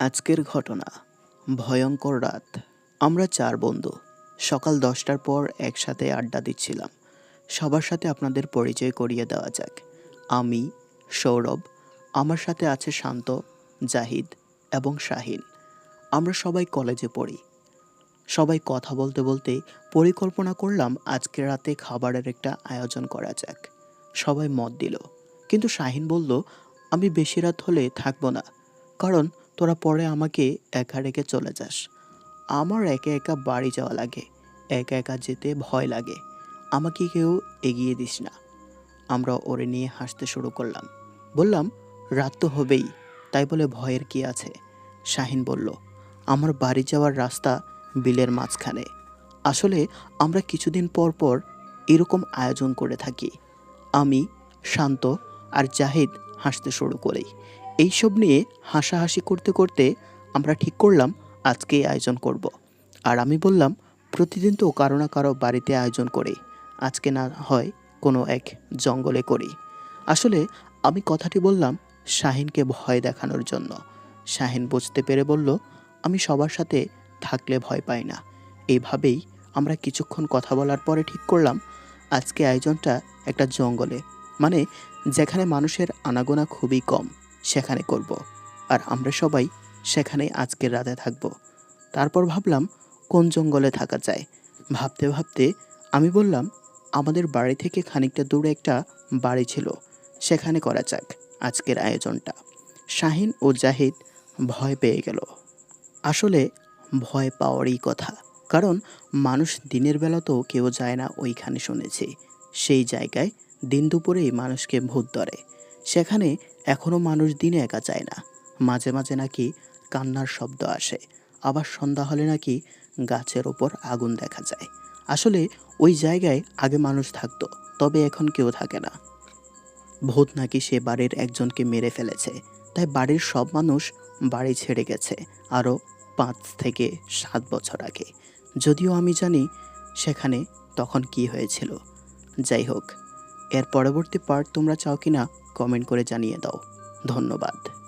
আজকের ঘটনা, ভয়ঙ্কর রাত। আমরা চার বন্ধু, সকাল দশটার পর একসাথে আড্ডা দিচ্ছিলাম। সবার সাথে আপনাদের পরিচয় করিয়ে দেওয়া যাক। আমি, সৌরভ, আমার সাথে আছে শান্ত, জাহিদ এবং শাহিন। আমরা সবাই কলেজে পড়ি। সবাই কথা বলতে বলতে পরিকল্পনা করলাম আজকে রাতে খাবারের একটা আয়োজন করা যাক। সবাই মত দিল। কিন্তু শাহিন বলল, আমি বেশি রাত হলে থাকব না, কারণ তোরা পরে আমাকে একা রেখে চলে যাস। আমার একা একা বাড়ি যাওয়া লাগে, একা একা যেতে ভয় লাগে। আমাকে কেউ এগিয়ে দিস না। আমরা ওরে নিয়ে হাসতে শুরু করলাম। বললাম, রাত তো হবেই, তাই বলে ভয়ের কি আছে? শাহিন বলল, আমার বাড়ি যাওয়ার রাস্তা বিলের মাঝখানে। আসলে আমরা কিছুদিন পর পর এরকম আয়োজন করে থাকি। আমি শান্ত আর জাহিদ হাসতে শুরু করি এইসব নিয়ে হাসাহাসি করতে করতে আমরা ঠিক করলাম আজকেই আয়োজন করব। আর আমি বললাম, প্রতিদিন তো কারও না কারও বাড়িতে আয়োজন করি। আজকে না হয় কোনো এক জঙ্গলে করি। আসলে আমি কথাটি বললাম শাহিনকে ভয় দেখানোর জন্য। শাহিন বুঝতে পেরে বলল, আমি সবার সাথে থাকলে ভয় পাই না। এইভাবেই আমরা কিছুক্ষণ কথা বলার পরে ঠিক করলাম, আজকে আয়োজনটা একটা জঙ্গলে। মানে যেখানে মানুষের আনাগোনা খুবই কম, সেখানে করব। আর আমরা সবাই সেখানে আজকের রাতে থাকব। তারপর ভাবলাম কোন জঙ্গলে থাকা যায়। ভাবতে ভাবতে আমি বললাম, আমাদের বাড়ি থেকে খানিকটা দূরে একটা বাড়ি ছিল, সেখানে করা যাক আজকের আয়োজনটা। শাহিন ও জাহিদ ভয় পেয়ে গেল। আসলে ভয় পাওয়ারই কথা, কারণ মানুষ দিনের বেলা তো কেউ যায় না, ওইখানে শুনেছি। সেই জায়গায় দিন দুপুরেই মানুষকে ভূত ধরে। সেখানে এখনও মানুষ দিনে একা যায় না। মাঝে মাঝে নাকি কান্নার শব্দ আসে। আবার সন্ধ্যা হলে নাকি গাছের ওপর আগুন দেখা যায়। আসলে ওই জায়গায় আগে মানুষ থাকতো, তবে এখন কেউ থাকে না। ভূত নাকি সে বাড়ির একজনকে মেরে ফেলেছে। তাই বাড়ির সব মানুষ বাড়ি ছেড়ে গেছে আরও পাঁচ থেকে সাত বছর আগে। যদিও আমি জানি সেখানে তখন কি হয়েছিল। যাই হোক এর পরবর্তী পার্ট তোমরা চাও কিনা কমেন্ট করে জানিয়ে দাও। ধন্যবাদ।